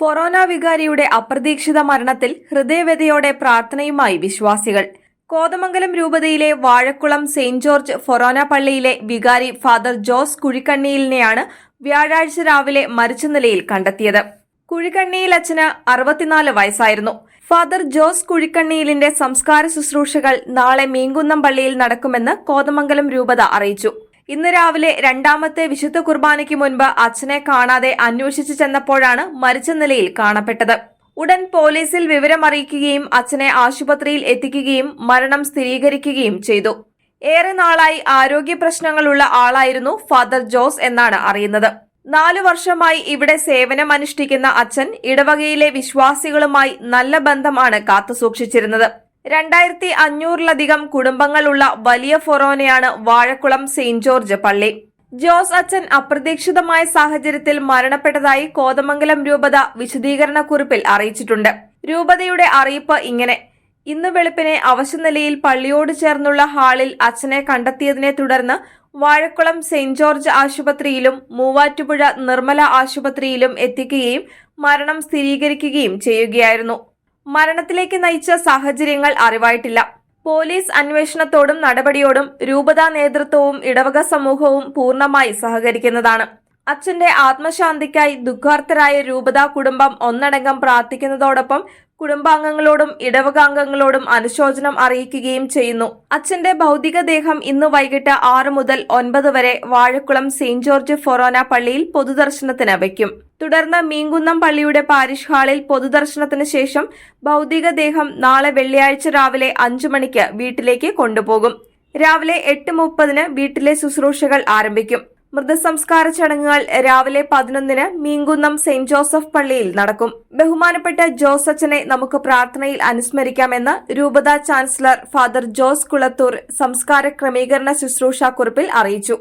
ഫൊറോന വികാരിയുടെ അപ്രതീക്ഷിത മരണത്തിൽ ഹൃദയവ്യതയോടെ പ്രാർത്ഥനയുമായി വിശ്വാസികൾ. കോതമംഗലം രൂപതയിലെ വാഴക്കുളം സെയിന്റ് ജോർജ് ഫൊറോന പള്ളിയിലെ വികാരി ഫാദർ ജോസ് കുഴിക്കണ്ണിയിലിനെയാണ് വ്യാഴാഴ്ച രാവിലെ മരിച്ച നിലയിൽ കണ്ടെത്തിയത്. കുഴിക്കണ്ണിയിൽ അച്ഛന് അറുപത്തിനാല് വയസ്സായിരുന്നു. ഫാദർ ജോസ് കുഴിക്കണ്ണിയിലിന്റെ സംസ്കാര ശുശ്രൂഷകൾ നാളെ മീങ്കുന്നം പള്ളിയിൽ നടക്കുമെന്ന് കോതമംഗലം രൂപത അറിയിച്ചു. ഇന്ന് രാവിലെ രണ്ടാമത്തെ വിശുദ്ധ കുർബാനയ്ക്ക് മുൻപ് അച്ഛനെ കാണാതെ അന്വേഷിച്ചു ചെന്നപ്പോഴാണ് മരിച്ച നിലയിൽ കാണപ്പെട്ടത്. ഉടൻ പോലീസിൽ വിവരമറിയിക്കുകയും അച്ഛനെ ആശുപത്രിയിൽ എത്തിക്കുകയും മരണം സ്ഥിരീകരിക്കുകയും ചെയ്തു. ഏറെ നാളായി ആരോഗ്യ പ്രശ്നങ്ങളുള്ള ആളായിരുന്നു ഫാദർ ജോസ് എന്നാണ് അറിയുന്നത്. നാലു വർഷമായി ഇവിടെ സേവനമനുഷ്ഠിക്കുന്ന അച്ഛൻ ഇടവകയിലെ വിശ്വാസികളുമായി നല്ല ബന്ധമാണ് കാത്തുസൂക്ഷിച്ചിരുന്നത് രണ്ടായിരത്തി അഞ്ഞൂറിലധികം കുടുംബങ്ങളുള്ള വലിയ ഫൊറോനയാണ് വാഴക്കുളം സെയിന്റ് ജോർജ് പള്ളി. ജോസ് അച്ഛൻ അപ്രതീക്ഷിതമായ സാഹചര്യത്തിൽ മരണപ്പെട്ടതായി കോതമംഗലം രൂപത വിശദീകരണ കുറിപ്പിൽ അറിയിച്ചിട്ടുണ്ട്. രൂപതയുടെ അറിയിപ്പ് ഇങ്ങനെ. ഇന്ന് വെളുപ്പിനെ അവശനിലയിൽ പള്ളിയോട് ചേർന്നുള്ള ഹാളിൽ അച്ഛനെ കണ്ടെത്തിയതിനെ തുടർന്ന് വാഴക്കുളം സെന്റ് ജോർജ് ആശുപത്രിയിലും മൂവാറ്റുപുഴ നിർമ്മല ആശുപത്രിയിലും എത്തിക്കുകയും മരണം സ്ഥിരീകരിക്കുകയും ചെയ്യുകയായിരുന്നു. മരണത്തിലേക്ക് നയിച്ച സാഹചര്യങ്ങൾ അറിവായിട്ടില്ല. പോലീസ് അന്വേഷണത്തോടും നടപടിയോടും രൂപതാ നേതൃത്വവും ഇടവക സമൂഹവും പൂർണമായി സഹകരിക്കുന്നതാണ്. അച്ഛന്റെ ആത്മശാന്തിക്കായി ദുഃഖാർത്ഥരായ രൂപതാ കുടുംബം ഒന്നടങ്കം പ്രാർത്ഥിക്കുന്നതോടൊപ്പം കുടുംബാംഗങ്ങളോടും ഇടവകാംഗങ്ങളോടും അനുശോചനം അറിയിക്കുകയും ചെയ്യുന്നു. അച്ഛന്റെ ഭൗതികദേഹം ഇന്ന് വൈകിട്ട് ആറ് മുതൽ ഒൻപത് വരെ വാഴക്കുളം സെയിന്റ് ജോർജ് ഫൊറോന പള്ളിയിൽ പൊതുദർശനത്തിന് വയ്ക്കും. തുടർന്ന് മീങ്കുന്നം പള്ളിയുടെ പാരിഷ് ഹാളിൽ പൊതുദർശനത്തിന് ശേഷം ഭൗതികദേഹം നാളെ വെള്ളിയാഴ്ച രാവിലെ അഞ്ചു മണിക്ക് വീട്ടിലേക്ക് കൊണ്ടുപോകും. രാവിലെ എട്ട് മുപ്പതിന് വീട്ടിലെ ശുശ്രൂഷകൾ ആരംഭിക്കും. മൃതസംസ്കാര ചടങ്ങുകൾ രാവിലെ പതിനൊന്നിന് മീങ്കുന്നം സെന്റ് ജോസഫ് പള്ളിയിൽ നടക്കും. ബഹുമാനപ്പെട്ട ജോസ് അച്ഛനെ നമുക്ക് പ്രാർത്ഥനയിൽ അനുസ്മരിക്കാമെന്ന് രൂപത ചാൻസലർ ഫാദർ ജോസ് കുളത്തൂർ സംസ്കാര ക്രമീകരണ ശുശ്രൂഷ കുറിപ്പിൽ അറിയിച്ചു.